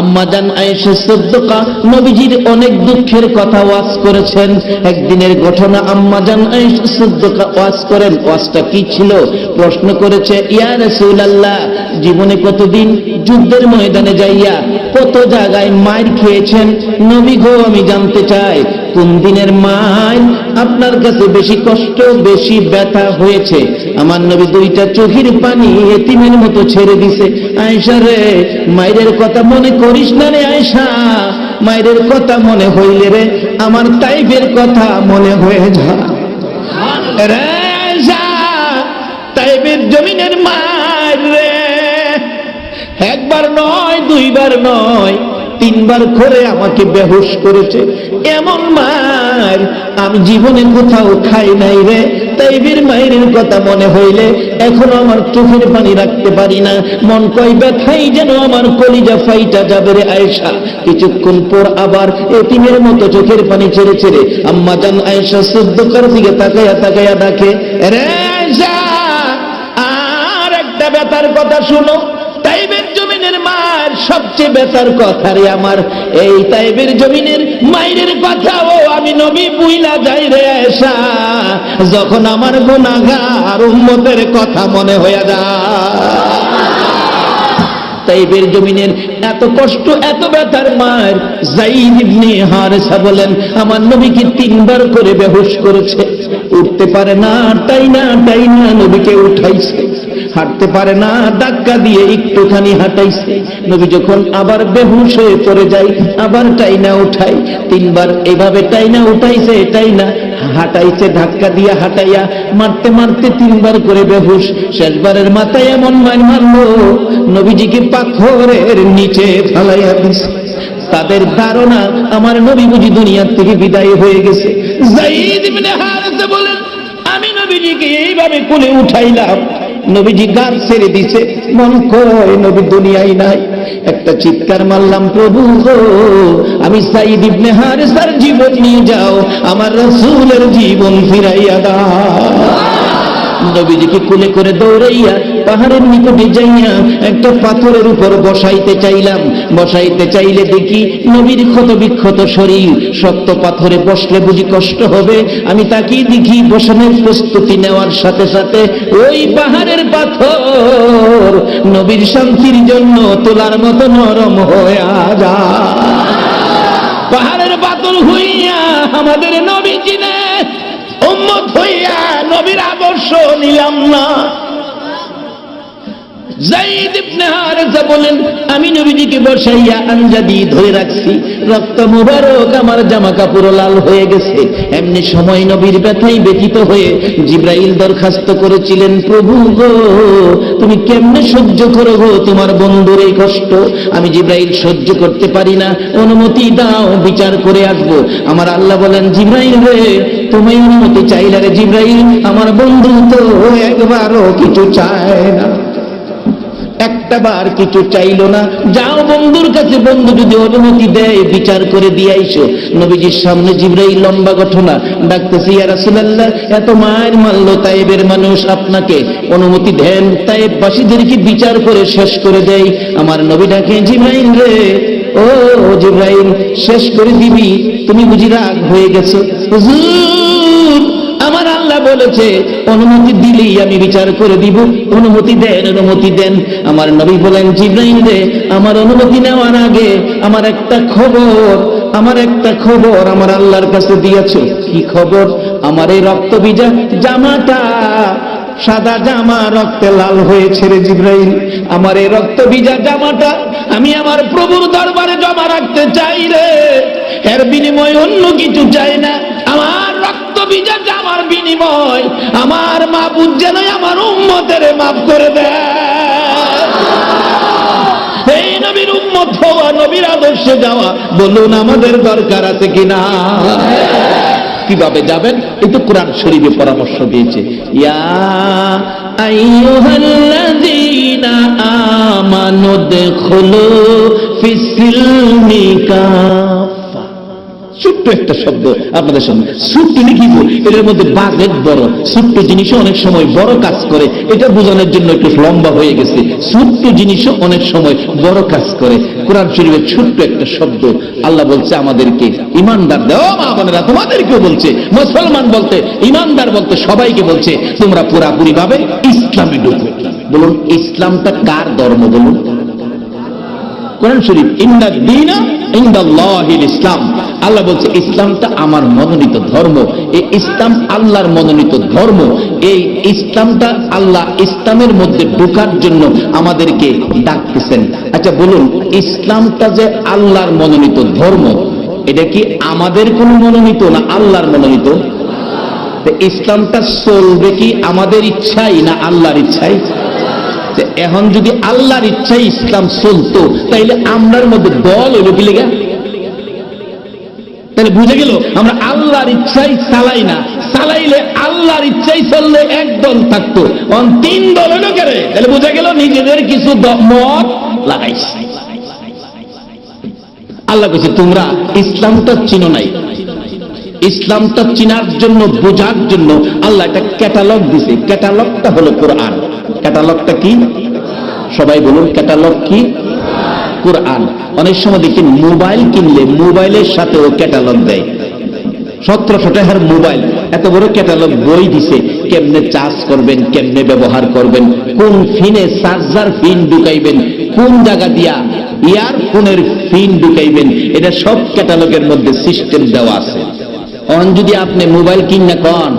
আম্মাজান আয়েশা সিদ্দিকা নবীজির অনেক দুঃখের কথা ওয়াজ করেছেন। একদিনের ঘটনা আম্মাজান আয়েশা সিদ্দিকা ওয়াজ করেন। ওয়াজটা কি ছিল? প্রশ্ন করেছে, ইয়া রাসূলুল্লাহ, জীবনে কতদিন যুদ্ধের ময়দানে যাইয়া কত জায়গায় মার খেয়েছেন? নবী গো, আমি জানতে চাই কোন দিনের মার আপনার কাছে বেশি কষ্ট, বেশি ব্যথা হয়েছে? আমার নবী দুইটা চোখের পানি এতিমের মতো ছেড়ে দিছে। আয়সা রে, মায়ের কথা মনে করিস না রে আয়সা মায়ের কথা মনে হইলে রে, আমার তাইফের কথা মনে হয়ে যা। রে তাইফের জমিনের মায়ের রে। একবার নয়, দুইবার নয় তিনবার করে আমাকে বেহুশ করেছে। এমন মার আমি জীবনে কোথাও খাই নাই রে। তাইবের মায়ের কথা মনে হইলে এখনও আমার চোখের পানি রাখতে পারি না। মন কয় ব্যথাই যেন আমার কলিজা ফাইটা যাবে রে আয়েশা। কিছুক্ষণ পর আবার এতিমের মতো চোখের পানি ছেড়ে ছেড়ে আম্মা জান আয়েশা সিদ্ধকার দিকে তাকাইয়া তাকাইয়া ডাকে, রে আর একটা ব্যথার কথা শুনো। সবচেয়ে বেতার কথা রে আমার, এই তাইবের জমিনের মায়ের কথাও আমি নবী বুইলা যাই রে এসা যখন আমার গুনাগার উম্মতের কথা মনে হয়ে যায়। তাইবের জমিনের এত কষ্ট, এত ব্যথার মার জাইদ ইবনে হারেসা বলেন, আমার নবীকে তিনবার করে বেহুশ করেছে? উঠতে পারে না, তাই না তাই না, নবীকে উঠাইছে। হাঁটতে পারে না, ধাক্কা দিয়ে একটুখানি হাঁটাইছে। নবী যখন আবার বেহুশ হয়ে পড়ে যায়, আবার টাইনা উঠাই তিনবার এভাবে টাইনা উঠাইছে, টাইনা হাঁটাইছে, ধাক্কা দিয়ে হাঁটাইয়া মারতে মারতে তিনবার করে বেহুশ। শেষবারের মাথায় এমন মার মারলো, নবীজিকে পাথরের নিচে ফালাইয়া দিছে। তাদের ধারণা আমার নবী বুঝি দুনিয়ার থেকে বিদায় হয়ে গেছে। আমি নবীজিকে এইভাবে কোলে উঠাইলাম। নবীজি গান ছেড়ে দিছে। মন কয়, নবী, দুনিয়ায় নাই। একটা চিৎকার মারলাম, প্রভু আমি সাইদ ইবনে হারেসার জীবন নিয়ে যাও, আমার রসুলের জীবন ফিরাইয়া দাও। নবীজিকে কুলে করে দৌড়াইয়া পাহাড়ের নিকটে যাইয়া একটা পাথরের উপর বসাইতে চাইলাম। বসাইতে চাইলে দেখি নবীর ক্ষত বিক্ষত শরীর। শক্ত পাথরে বসলে বুঝি কষ্ট হবে। আমি তাকেই দেখি বসানোর প্রস্তুতি নেওয়ার সাথে সাথে ওই পাহাড়ের পাথর নবীর শান্তির জন্য তোলার মতো নরম হয়ে যায়। পাহাড়ের পাথর হইয়া আমাদের নবী চিনে উম্মত হইয়া নবীর আদর্শ নিলাম না। বলেন, আমি নবীজিকে বসাইয়া আঞ্জাদি ধরে রাখছি। রক্ত মুবারক আমার জামা কাপড় লাল হয়ে গেছে। এমনি সময় নবীর ব্যথায় ব্যথিত হয়ে জিব্রাইল দরখাস্ত করেছিলেন, প্রভু গো, তুমি কেমনে সহ্য করো গো? তোমার বন্ধুর এই কষ্ট। আমি জিব্রাইল সহ্য করতে পারি না। অনুমতি দাও, বিচার করে আসব। আমার আল্লাহ বলেন, জিব্রাইল রে তুমি অনুমতি চাইলে রে জিব্রাইল, আমার বন্ধু তো একবারও কিছু চায় না। একটা বার কিছু চাইলো না। যাও বন্ধুর কাছে, বন্ধু যদি অনুমতি দেয়, বিচার করে দিয়ে আইসো। নবীজির সামনে জিব্রাইল লম্বা ঘটনা। ডাকতেছি রাসূলুল্লাহ, এত মায়ের মারলো তাইবের মানুষ আপনাকে। অনুমতি দেন তাইব বাসীদেরকে বিচার করে শেষ করে দেয় আমার নবী ডাকে, জিব্রাইল রে ও জিব্রাইল, শেষ করে দিবি। তুমি বুঝি রাগ হয়ে গেছো? আমার আল্লাহ বলেছে, অনুমতি দিলেই আমি বিচার করে দিব। অনুমতি দেন অনুমতি দেন। আমার নবী বলেন, জিব্রাইল রে, আমার অনুমতি নেওয়ার আগে আমার একটা খবর, আমার একটা খবর আমার আল্লাহর কাছে দিয়েছ। কি খবর? আমার এই রক্ত বিজা জামাটা সাদা জামা রক্তে লাল হয়েছে রে জিব্রাইল। আমার এই রক্ত বিজা জামাটা আমি আমার প্রভুর দরবারে জমা রাখতে চাই রে। এর বিনিময় অন্য কিছু চাই না। আমার রক্ত বিজা জামার বিনিময় আমার মাবুদ যেন আমার উম্মতের মাফ করে দেয়। এই নবীর উম্মত হওয়া, নবীর আদর্শে যাওয়া, বলুন আমাদের দরকার আছে কিনা? কীভাবে যাবেন? এই তো কোরআন শরীফে পরামর্শ দিয়েছে। ইয়া আইয়ুহাল্লাযীনা আমানু দুখুলু ফিস-সিলমি কাফা ছোট্ট একটা শব্দ আপনাদের সামনে। ছোট্ট লিখিব এটার মধ্যে বাজেট বড়। ছোট্ট জিনিসও অনেক সময় বড় কাজ করে। এটা বোঝানোর জন্য একটু লম্বা হয়ে গেছে। ছোট্ট জিনিসও অনেক সময় বড় কাজ করে। কোরআন শরীফের ছোট্ট একটা শব্দ আল্লাহ বলছে আমাদেরকে ইমানদার দেও। মা বোনেরা, তোমাদেরকেও বলছে। মুসলমান বলতে, ইমানদার বলতে সবাইকে বলছে, তোমরা পুরাপুরি ভাবে ইসলামে ঢুকো বলুন, ইসলামটা কার ধর্ম বলুন? কোরআন শরীফ ইন্দা দিনা ইন্দাল্লাহিল ইসলাম। আল্লাহ বলছে, ইসলামটা আমার মনোনীত ধর্ম। এই ইসলাম আল্লাহর মনোনীত ধর্ম। এই ইসলামটা আল্লাহ ইসলামের মধ্যে ঢোকার জন্য আমাদেরকে ডাকতেছেন। আচ্ছা বলুন, ইসলামটা যে আল্লাহর মনোনীত ধর্ম, এটা কি আমাদের কোন মনোনীত না আল্লাহর মনোনীত? ইসলামটা চলবে কি আমাদের ইচ্ছাই না আল্লাহর ইচ্ছাই? এখন যদি আল্লাহর ইচ্ছায় ইসলাম চলতো, তাইলে আমরার মধ্যে দল হইল কি লেগা? তাহলে বুঝে গেল, আমরা আল্লাহর ইচ্ছাই চালাই না। চালাইলে আল্লাহর ইচ্ছাই চললে এক দল থাকতো। অন তিন দল হইল কেরে তাহলে বুঝে গেল, নিজেদের কিছু মত লাগাইছে। আল্লাহ বলছে তোমরা ইসলামটা চিনো নাই। ইসলামটা চিনার জন্য, বোঝার জন্য আল্লাহ একটা ক্যাটালগ দিছে। ক্যাটালগটা হলো কোরআন। ক্যাটালগটা কি? সবাই বলুন ক্যাটালগ কি? কোরআন অনেক সময় দেখি মোবাইল কিনলে মোবাইলের সাথে ও ক্যাটালগ দেয়। সতেরোশো টাকার মোবাইল এত বড় ক্যাটালগ বই দিছে, কেমনে চার্জ করবেন, কেমনে ব্যবহার করবেন, কোন ফিনে চার্জার ফিন ঢুকাইবেন, কোন জায়গা দিয়া ইয়ারফোনের ফিন ঢুকাইবেন, এটা সব ক্যাটালগের মধ্যে সিস্টেম দেওয়া আছে। অন, যদি আপনি মোবাইল কিন না কন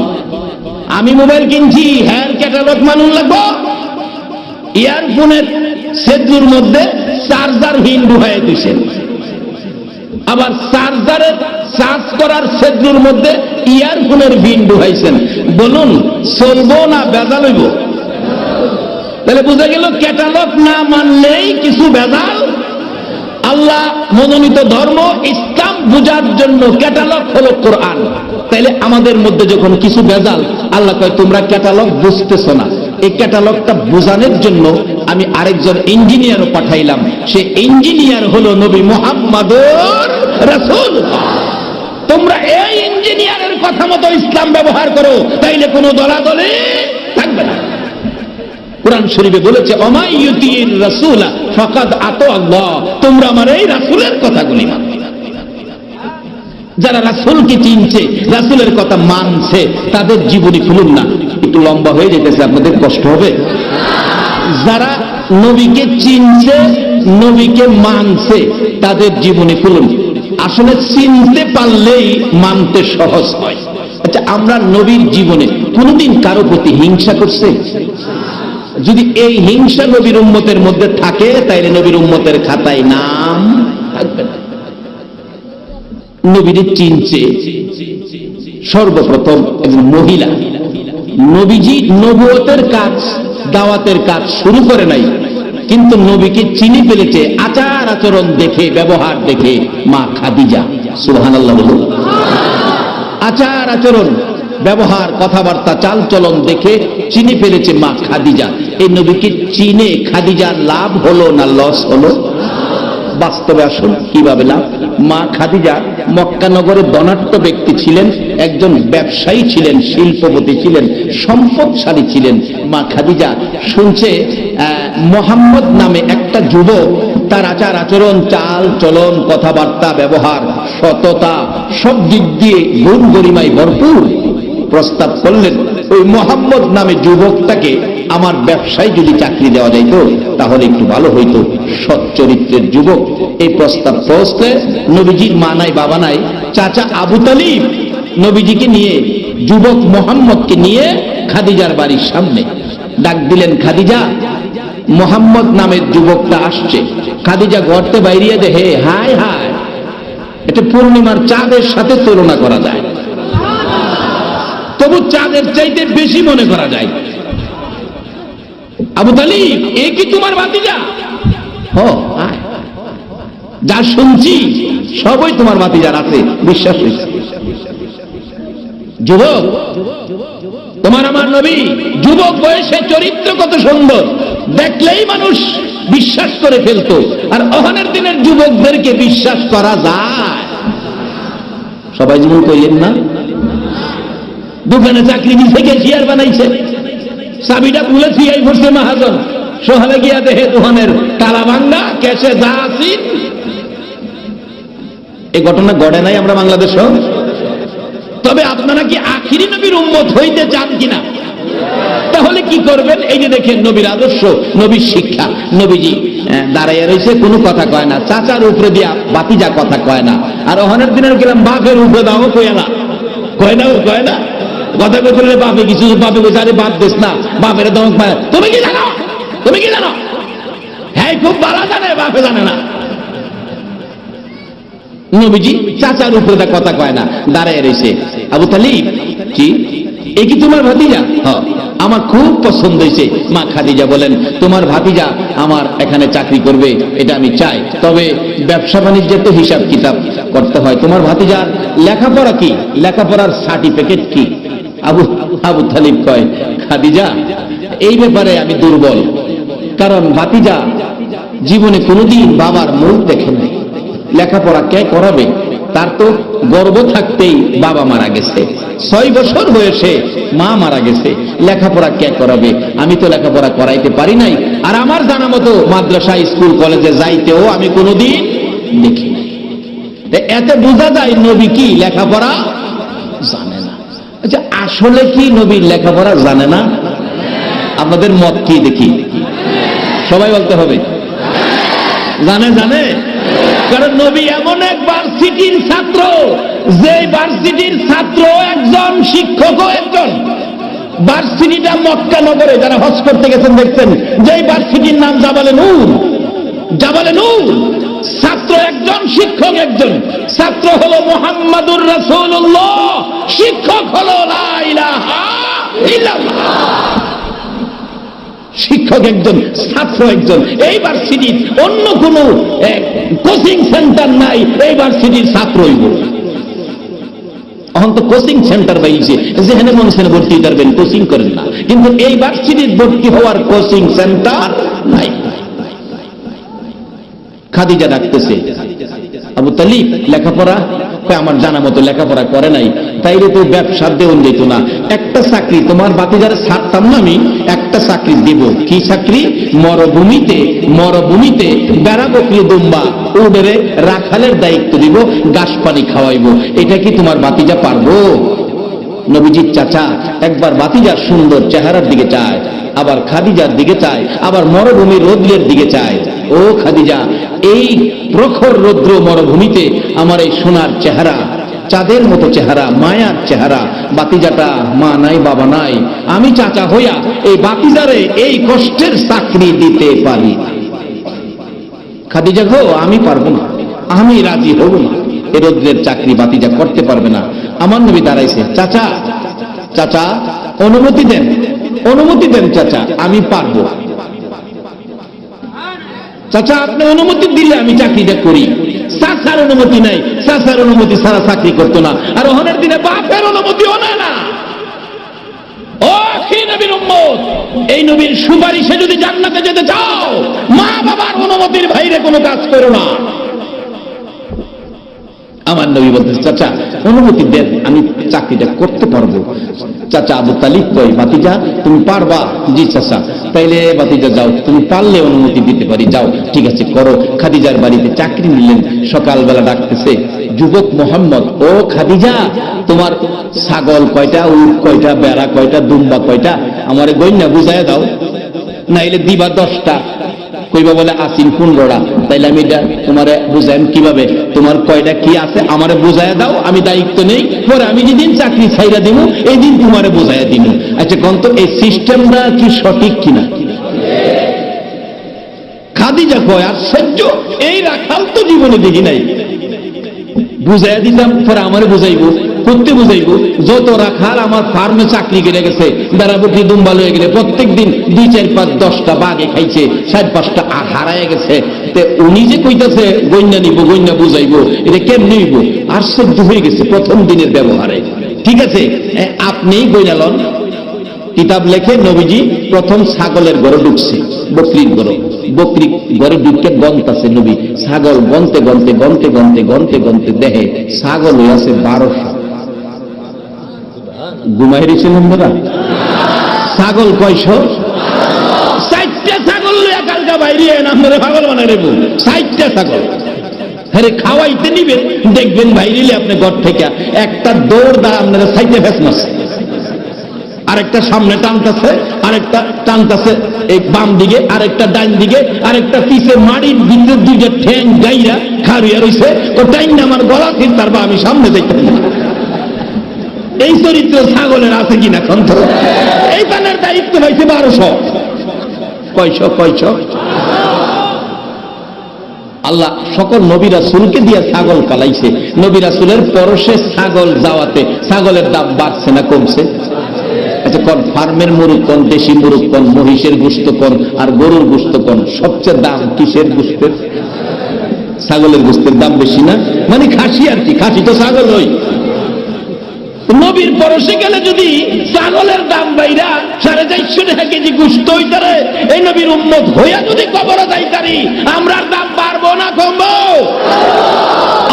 আমি মোবাইল কিনছি হ্যার ক্যাটালগ মানুষ লাগবো। ইয়ারফোনের সেতুর মধ্যে চার্জার হিন ঢুকাই দিছেন আবার চার্জারের চার্জ করার সেতুর মধ্যে ইয়ারফোনের ভিন ঢুকাইছেন বলুন, চলবো না বেজাল হইব? তাহলে বুঝা গেল, ক্যাটালগ না মানলেই কিছু বেজাল আল্লাহ মনোনীত ধর্ম, ইসলাম বুঝার জন্য ক্যাটালগ হলো কোরআন। তাইলে আমাদের মধ্যে যখন কিছু বেজাল আল্লাহ কয়, তোমরা ক্যাটালগ বুঝতেছো না। এই ক্যাটালগটা বোঝানোর জন্য আমি আরেকজন ইঞ্জিনিয়ারও পাঠাইলাম। সে ইঞ্জিনিয়ার হলো নবী মোহাম্মদুর রাসূল তোমরা এই ইঞ্জিনিয়ারের কথা মতো ইসলাম ব্যবহার করো, তাইলে কোনো দলাদলে থাকবে না। কোরআন শরীফে বলেছে অমাইয়ুতির রাসূলা, ফাকাদ আতো আল্লাহ। তোমরা আমার এই রাসূলের কথাগুলি মানো। যারা রাসূলকে চিনছে, রাসূলের কথা মানছে, তাদের জীবনী খুলুন না। একটু লম্বা হয়ে যেতেছে, আপনাদের কষ্ট হবে। যারা নবীকে চিনছে, নবীকে মানছে, তাদের জীবনী খুলুন। আসলে চিনতে পারলেই মানতে সহজ হয়। আচ্ছা আমরা নবীর জীবনে কোনোদিন কারও প্রতি হিংসা করছে? যদি এই হিংসা নবীর উম্মতের মধ্যে থাকে, তাইলে নবীর উম্মতের খাতায় নাম নবীরে চিনছে সর্বপ্রথম একজন মহিলা। নবীজি নবুয়তের কাজ, দাওয়াতের কাজ শুরু করে নাই, কিন্তু নবীকে চিনি ফেলেছে আচার আচরণ দেখে, ব্যবহার দেখে মা খাদিজা। বলুন। আচার আচরণ, ব্যবহার, কথাবার্তা চাল চলন দেখে চিনে ফেলেছে মা খাদিজা। এই নবীকে চিনে খাদিজার লাভ হলো না লস হলো? বাস্তবে আসুন, কীভাবে লাভ? মা খাদিজা মক্কানগরে ধনাঢ্য ব্যক্তি ছিলেন, একজন ব্যবসায়ী ছিলেন, শিল্পপতি ছিলেন, সম্পদশালী ছিলেন। মা খাদিজা শুনছে মোহাম্মদ নামে একটা যুবক, তার আচার আচরণ, চাল, চলন, কথাবার্তা, ব্যবহার, সততা, সব দিক দিয়ে গুণ গরিমায় ভরপুর। প্রস্তাব করলেন, ওই মোহাম্মদ নামে যুবকটাকে আমার ব্যবসায় যদি চাকরি দেওয়া যাইত, তাহলে একটু ভালো হইতো। সৎ চরিত্রের যুবক, এই প্রস্তাব পৌঁছতে নবীজির মা নাই, বাবা নাই, চাচা আবু তালিব নবীজিকে নিয়ে, যুবক মোহাম্মদকে নিয়ে খাদিজার বাড়ির সামনে ডাক দিলেন, খাদিজা, মোহাম্মদ নামের যুবকটা আসছে। খাদিজা গর্তে বাইরিয়ে দেখে হায় হায়। এটা পূর্ণিমার চাঁদের সাথে তুলনা করা যায়। তবু চাঁদের চাইতে বেশি মনে করা যায়। আবু তালিব, এ কি তোমার ও আয়। যা শুনছি, সবই তোমার ভাতিজার আছে, বিশ্বাস যুবক, তোমার আমার নবী, যুবক বয়সে চরিত্র কত সুন্দর। দেখলেই মানুষ বিশ্বাস করে ফেলতো, আর অহনের দিনের যুবকদেরকে বিশ্বাস করা যায়। সবাই যেমন কইলেন না? দোকানে চাকরি দিছে ক্যাশিয়ার বানাইছে। চাবিটা খুলে থিয়াই পড়ছে মাহাজন। সোহালে গিয়া দেহে দোকানের তালা ভাঙ্গা ক্যাশে যা আছি। এই ঘটনা ঘটে নাই আমরা বাংলাদেশ। তবে আপনারা কি আখিরি নবীর উম্মত হইতে চান কিনা? তাহলে কি করবেন? এই যে দেখেন নবীর আদর্শ, নবীর শিক্ষা, নবীজি দাঁড়াইয়া রয়েছে কোনো কথা কয় না। চাচার উপরে দিয়া বাতিজা কথা কয় না। আর অহনের দিনের গেলাম বাপের উপরে দাও, কয় না। কয় না ও, কয় না? কথা কই করলে বাপে কিছু বাপে কইছে, আরে বাপ দিস না, বাপের দমক পায় তুমি কি জানো? তুমি কি জানো? হ্যাঁ খুব ভালো জানে, বাপে জানে না। নবীজি চাচার উপরে তা কথা কয় না, দাঁড়ায় রয়েছে আবু তালিব, কি? এ কি তোমার ভাতিজা? হ আমার খুব পছন্দ হয়েছে। মা খাদিজা বলেন, তোমার ভাতিজা আমার এখানে চাকরি করবে, এটা আমি চাই। তবে ব্যবসা বাণিজ্যের তো হিসাব কিতাব করতে হয়। তোমার ভাতিজার লেখাপড়া কি? লেখাপড়ার সার্টিফিকেট কি? আবু আবু তালিব কয়, খাদিজা, এই ব্যাপারে আমি দুর্বল। কারণ ভাতিজা জীবনে কোনোদিন বাবার মুখ দেখে নাই। লেখাপড়া কে করাবে? তার তো গর্ব থাকতেই বাবা মারা গেছে। ছয় বছর বয়সে মা মারা গেছে। লেখাপড়া কে করাবে? আমি তো লেখাপড়া করাইতে পারি নাই। আর আমার জানা মতো মাদ্রাসা, স্কুল, কলেজে যাইতেও আমি কোনোদিন দেখি এতে বোঝা যায় নবী কি লেখাপড়া আসলে কি নবীর লেখাপড়া জানে না? আপনাদের মত কি দেখি? সবাই বলতে হবে। জানে জানে? কারণ নবী এমন এক ভার্সিটির ছাত্র যে ভার্সিটির ছাত্র একজন শিক্ষকও একজন। ভার্সিটিটা মক্কা নগরে যারা হজ করতে গেছেন, দেখছেন, যেই ভার্সিটির নাম জাবালে নূর জাবালে নূর। ছাত্র একজন, শিক্ষক একজন। ছাত্র হলো মোহাম্মদুর রাসূলুল্লাহ। শিক্ষক হলো শিক্ষক একজন, ছাত্র একজন। এই ভার্সিটির অন্য কোনো কোচিং সেন্টার নাই, এই ভার্সিটির ছাত্র হইব। এখন তো কোচিং সেন্টার পাইছে যেখানে মন সেখানে ভর্তি করবেন কোচিং করেন না। কিন্তু এই ভার্সিটির ভর্তি হওয়ার কোচিং সেন্টার নাই। খাদিজা ডাকতেছে। আবু তালিব, লেখাপড়া? আমার জানা মতো লেখাপড়া করে নাই। তাইলে তো ব্যবসার দেউন দিত না। একটা চাকরি, তোমার বাতি যারা ছাড়তাম না আমি? একটা চাকরি দেব। কি চাকরি? মরভূমিতে মরভূমিতে বেড়া বকরি দুম্বা? ওদের রাখালের দায়িত্ব দিব, গাছ পানি খাওয়াইবো। এটা কি তোমার বাতিজা পারব? নবীজির চাচা একবার বাতিজার সুন্দর চেহারার দিকে চায়, আবার খাদিজার দিকে চায়, আবার মরুভূমির রৌদ্রের দিকে চায়। ও খাদিজা, এই প্রখর রৌদ্র মরুভূমিতে আমার এই সোনার চেহারা, চাঁদের মতো চেহারা, মায়ার চেহারা, বাতিজাটা মা নাই, বাবা নাই, আমি চাচা হইয়া এই বাতিজারে এই কষ্টের চাকরি দিতে পারি। খাদিজা গো, আমি পারব না, আমি রাজি হব না। এ রৌদ্রের চাকরি বাতিজা করতে পারবে না। আমার নবী দাঁড়াইছে, চাচা চাচা, অনুমতি দেন অনুমতি দেন চাচা, আমি পারব। চাচা, আপনি অনুমতি দিলে আমি চাকরিটা করি। চাচার অনুমতি নাই। চাচার অনুমতি ছাড়া চাকরি করতো না। আর ওখানের দিনে বাপের অনুমতিও নেয় না। উম্মত, এই নবীর সুপারিশে যদি জান্নাতে যেতে চাও মা বাবার অনুমতির বাইরে কোনো কাজ করো না। আমার নবী বলতেছে, চাচা, অনুমতি দেন, আমি চাকরিটা করতে পারব। চাচা আবু তালিব কই বাতিজা তুমি পারবা? জি, চাচা। তাইলে বাতিজা যাও। তুমি পারলে অনুমতি দিতে পারি, যাও। ঠিক আছে, করো। খাদিজার বাড়িতে চাকরি নিলেন। সকালবেলা ডাকতেছে, যুবক মোহাম্মদ, ও খাদিজা, তোমার ছাগল কয়টা, উট কয়টা, বেড়া কয়টা, দুম্বা কয়টা, আমার গইনা বুঝায় দাও। নাইলে দিবা দশটা। কইবা বলে আসিন কোন পনেরোটা তাইলে আমি তোমারে বুঝাইম কীভাবে? তোমার কয়টা কি আছে? আমারে বুঝাইয়া দাও, আমি দায়িত্ব নেই। পরে আমি যেদিন চাকরি ছাইরা দিব এই দিন তোমারে বুঝাইয়া দিব আচ্ছা কন্ত এই সিস্টেমটা কি সঠিক কিনা? খাদিজা কয়, আশ্চর্য, এই রাখাল তো জীবনে দেখি নাই। বুঝাইয়া দিতাম, পরে আমারে বুঝাইবো। করতে বুঝাইবো যত রাখাল আমার ফার্মে চাকরি করে গেছে বেড়াবুটি দুম্বাল হয়ে গেলে প্রত্যেক দিন দুই চার পাঁচ দশটা বাঘে খাইছে ষাট পাঁচটা আর হারায় গেছে। তে উনি যে কইতাছে গন্যা নিব গন্যা বুঝাইবো এটা কেমনি নিব আশ্চর্য হয়ে গেছে প্রথম দিনের ব্যবহারে। ঠিক আছে? এ, আপনিই গইনা লন। কিতাব লেখে নবীজি প্রথম ছাগলের ঘরে ঢুকছে বকরির ঘরে। বকরি ঘরে ঢুকে গন্তাছে নবী। ছাগল গন্তে গন্তে গন্তে গন্তে গন্তে গন্তে দেহে ছাগল হয়ে আছে বারোশো। ঘুমাই রেছিলেন দাদা ছাগল কয়শো? চারটা ছাগল লইয়া কালকা বাইরে নামরে পাগল বানাই রেবো চারটা ছাগল। আরে খাওয়াইতে নিবেন, দেখবেন বাইরিলে আপনি ঘর থেকে একটা দৌড় দা আপনারা সাইতে ফেস মারছে। আরেকটা সামনে টানতেছে, আরেকটা টানতেছে এই বাম দিকে, আরেকটা ডান দিকে, আরেকটা পিছে মাড়ির ভিতর দিকে ঠ্যাং গাইরা খারিয়া রইছে। ও টাইম আমার গলা ঠিক তারপর আমি সামনে দেখতে। এই চরিত্র ছাগলের আছে কিনা কন্ত এই পানের দায়িত্ব হয়েছে বারোশো। কয়শো কয়শো? আল্লাহ সকল নবী রাসূলকে দিয়ে ছাগল পালাইছে। নবী রাসূলের পরশে ছাগল যাওয়াতে ছাগলের দাম বাড়ছে না কমছে? আচ্ছা কোন ফার্মের মুরুখ, কোন দেশি মুরুখ, কোন মহিষের গুস্ত, কোন আর গরুর গুস্ত, কোন সবচেয়ে দাম কিসের গুস্তের? ছাগলের গুস্তের দাম বেশি না? মানে খাসি আর কি, খাসি তো ছাগল ওই নবীর পরশে গেলে যদি ছাগলের দাম বাইরা সাড়ে চারশো টাকা কেজি গুস্ত হইতারে এই নবীর উম্মত হইয়া যদি কবর যাইতারি আমরা দাম পারব না কমবো?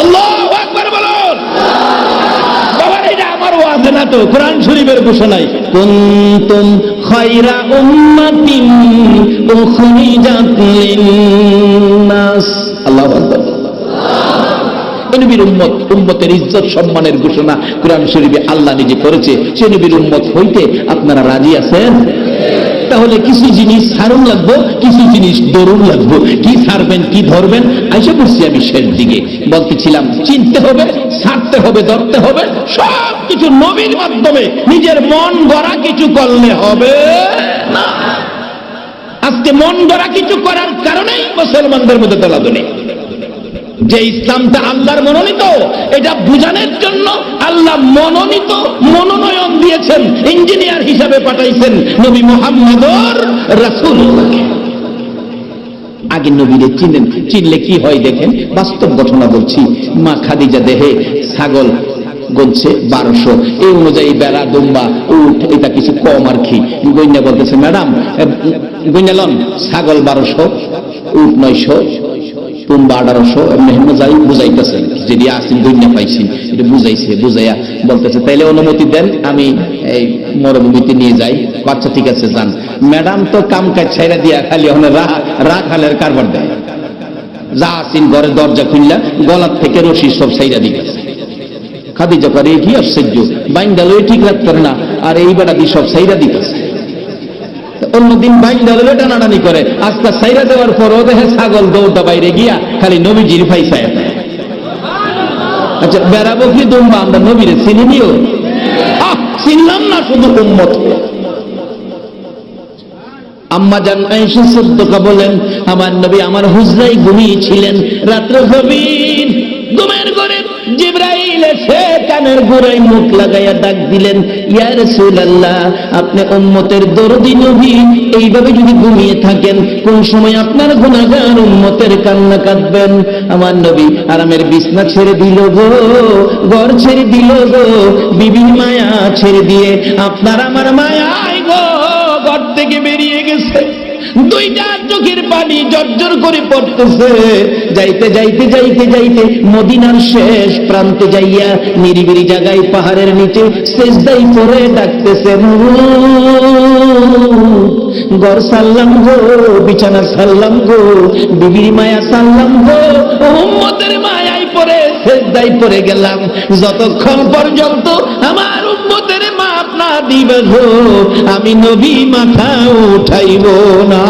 আল্লাহ একবার বলুন। বাবার এটা আমার ওয়াজে না তো কোরআন শরীফের ঘোষণায়। কুনতুম খায়রা উম্মাতিন উখরিজাত লিন-নাস আল্লাহু আকবার। ওই নবীর উম্মত, উম্মতের ইজ্জত, সম্মানের ঘোষণা কোরআন শরীফে আল্লাহ নিজে করেছে। সে নবীর উম্মত হইতে আপনারা রাজি আছেন? তাহলে কিছু জিনিস ছাড়ুন লাগবো, কিছু জিনিস দরুন লাগবো। কি ছাড়বেন, কি ধরবেন? আইসা করছি আমি শেষ দিকে। বলতেছিলাম, চিনতে হবে, ছাড়তে হবে, ধরতে হবে সব কিছু নবীর মাধ্যমে। নিজের মন গড়া কিছু করলে হবে না। আজকে মন গড়া কিছু করার কারণেই মুসলমানদের মধ্যে দলাদলি যে ইসলামটা আল্লাহর মনোনীত, এটা বুঝানোর জন্য আল্লাহ মনোনীত, মনোনয়ন দিয়েছেন, ইঞ্জিনিয়ার হিসাবে পাঠাইছেন নবী মোহাম্মদর রাসূলুল্লাহকে। আগে নবীরে চিনেন, চিনলে কি হয় দেখেন? বাস্তব ঘটনা বলছি, মা খাদিজা দেহে ছাগল গলছে বারোশো। এই অনুযায়ী বেড়া দুম্বা, উঠ, এটা কিছু কম আর কি। গইনা বলতেছে, ম্যাডাম গইনালন ছাগল বারোশো, উঠ নয়শো। তুম্বা আঠারোশো মেহনত যাই বুঝাইতেছে যদি আসিন এটা বুঝাইছে, বুঝাইয়া বলতেছে, তাইলে অনুমতি দেন, আমি এই মরুভূমিতে নিয়ে যাই। ঠিক আছে, যান। ম্যাডাম তো কাম কাজ ছাইরা দিয়া খালি ওখানে রা রা খালের কারবার দেয়। যা আসিন ঘরের দরজা খুললা, গলার থেকে রশি সব সাইরা দিতেছে খাদিজা করে কি আশ্চর্য, বাইন্দা ঠিক রাখতে পারে না, আর এই বেড়া দিয়ে সব সাইরা দিতেছে। অন্যদিন বাইন্দা লয়ে টানাটানি করে। আজকে সাইরা দেওয়ার পরও দেখে ছাগল দৌড়টা বাইরে গিয়া খালি নবীজির ফাইসায় আচ্ছা বেড়াবো কি দুম্বা? আমরা নবীরে চিনি নিও। চিনলাম না শুধু উম্মত। আম্মা জান আয়েশা সিদ্দিকা বলেন, আমার নবী আমার হুজরাই ঘুমিয়েছিলেন। রাত্র গভীর ঘুমের ঘরে জিব্রাইল এসে কানের গোড়ায় মুখ লাগাইয়া ডাক দিলেন, ইয়া রাসূলুল্লাহ, আপনি উম্মতের দরদি নবী। এইভাবে যদি ঘুমিয়ে থাকেন, কোন সময় আপনার গুনাহগার উম্মতের কান্না কাঁদবেন আমার নবী আরামের বিছনা ছেড়ে দিল গো, ঘর ছেড়ে দিল গো বিবি মায়া ছেড়ে দিয়ে, আপনার আমার মায়াই গো, ঘর থেকে বেরিয়ে দুইটা চোখের পানি জর্জর করে পড়তেছে। যাইতে যাইতে যাইতে যাইতে মদিনার শেষ প্রান্তে যাইয়া নিরিবিরি জায়গায় পাহাড়ের নিচে শেষদাই পরে ডাকতেছে গর সাল্লাম গো বিছানা সাল্লাম গো, বিবির মায়া সাল্লাম গো, উম্মতের মায়াই পরে শেষদাই পরে গেলাম। যতক্ষণ পর্যন্ত আমার উম্মতের মাপ না দিবে গো, আমি নবী মাথা উঠাইব না।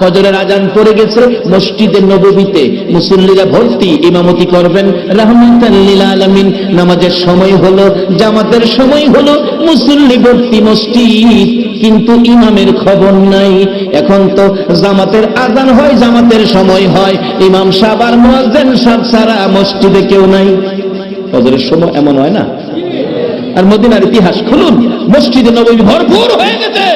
ফজরের আজান পড়ে গেছে মসজিদের নববীতে, মুসল্লিরা ভর্তি, ইমামতি করবেন। রহমতাল্লিল আলামিন, নামাজের সময় হলো, জামাতের সময় হলো, মুসল্লি ভর্তি মসজিদ। কিন্তু ইমামের খবর নাই। এখন তো জামাতের আজান হয়, জামাতের সময় হয়। ইমাম সাহেব আর মুয়াজ্জিন সারা মসজিদে কেউ নাই। ফজরের সময় এমন হয় না? আর মদিনার ইতিহাস খুলুন। মসজিদে নবী ভরপুর হয়ে গেছে।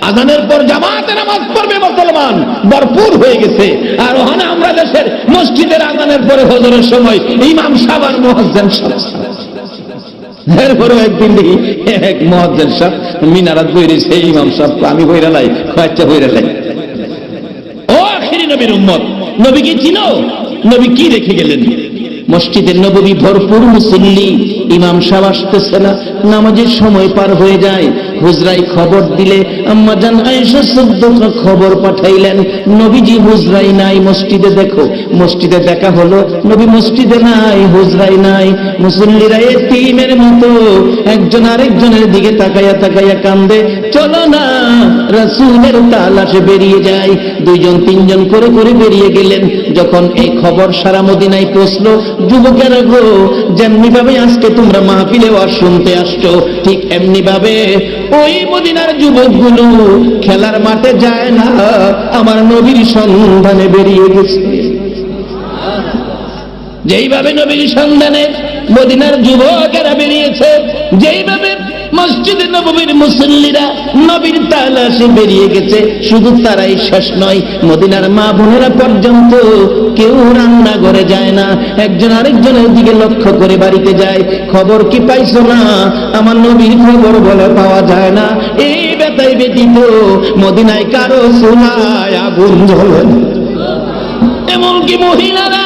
আজানের পর জামাতে নামাজ পড়বে মুসলমান, ভরপুর হয়ে গেছে। আর ওখানে আমরা দেশের মসজিদের আজানের পরে হজরের সময় ইমাম সাবার মহাজ্জেন একদিন দেখি এক মহাজ্জের সাহেব মিনারাত বইরে সেই ইমাম সাহেব আমি বইরা লাই কয়েকটা বইরা ও আখিরি নবীর উম্মত নবী কি চিনো? নবী কি রেখে গেলেন? মসজিদের নবী ভরপুর মুসল্লি, ইমাম সাহেব আসতেছে না, নামাজের সময় পার হয়ে যায়। হুজরাই খবর দিলে, আম্মা জান আয়েশা সিদ্দিকা খবর পাঠাইলেন, নবীজি হুজরাই নাই, মসজিদে দেখো, মসজিদে দেখা হলো, নবী মসজিদে নাই হুজরাই নাই। মুসল্লিরা এতিমের মতো, একজন আরেকজনের দিকে তাকাইয়া তাকাইয়া কান্দে, চলো না, রাসূলের তালাশে বেরিয়ে যায়। দুইজন, তিনজন করে করে বেরিয়ে গেলেন, যখন এই খবর সারা মদিনায় পৌঁছলো যুবকেরা গো, যেমনি ভাবে আজকে তোমরা মাহফিলে ওয়াজ শুনতে আসছো, ঠিক এমনি ভাবে ওই মদিনার যুবকগুলো খেলার মাঠে যায় না, আমার নবীর সন্ধানে বেরিয়ে গেছে। যেইভাবে নবীর সন্ধানে মদিনার যুবকেরা বেরিয়েছে, যেইভাবে মসজিদে নবীর মুসল্লিরা নবীর তালাশে বেরিয়ে গেছে। শুধু তারাই শেষ নয়, মদিনার মা বোনেরা পর্যন্ত কেউ রান্না করে যায় না। একজন আরেকজনের দিকে লক্ষ্য করে বাড়িতে যায়। খবর কি পাইছো না আমার নবীর খবর বলে পাওয়া যায় না। এই বেতাই ব্যতীত মদিনায় কারও সোনায় আগুন জ্বলে এমনকি মহিলারা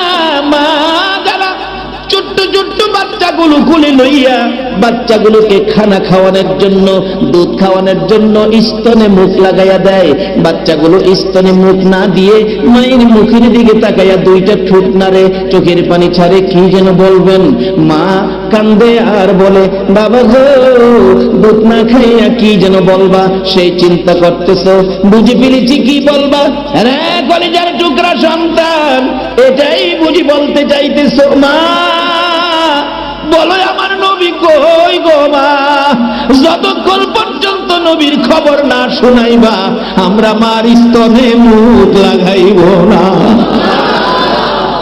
বাচ্চাগুলো কুলে লইয়া বাচ্চাগুলোকে খানা খাওয়ানোর জন্য, দুধ খাওয়ানোর জন্য স্তনে মুখ লাগাইয়া দেয়। বাচ্চাগুলো স্তনে মুখ না দিয়ে মায়ের মুখের দিকে তাকাইয়া দুইটা ঠোঁট নাড়ে, চোখের পানি ছাড়ে, কি যেন বলবেন? মা কান্দে আর বলে, বাবা গো, দুধ না খাইয়া কি যেন বলবা? সেই চিন্তা করতেছ, বুঝে ফেলেছি কি বলবা? রে কলিজার টুকরা সন্তান, এটাই বুঝি বলতে চাইতেছ, মা। বলো, আমার নবী কই গো মা? যতক্ষণ পর্যন্ত নবীর খবর না শোনাইবা, আমরা মার স্তনে মুখ লাগাইব না।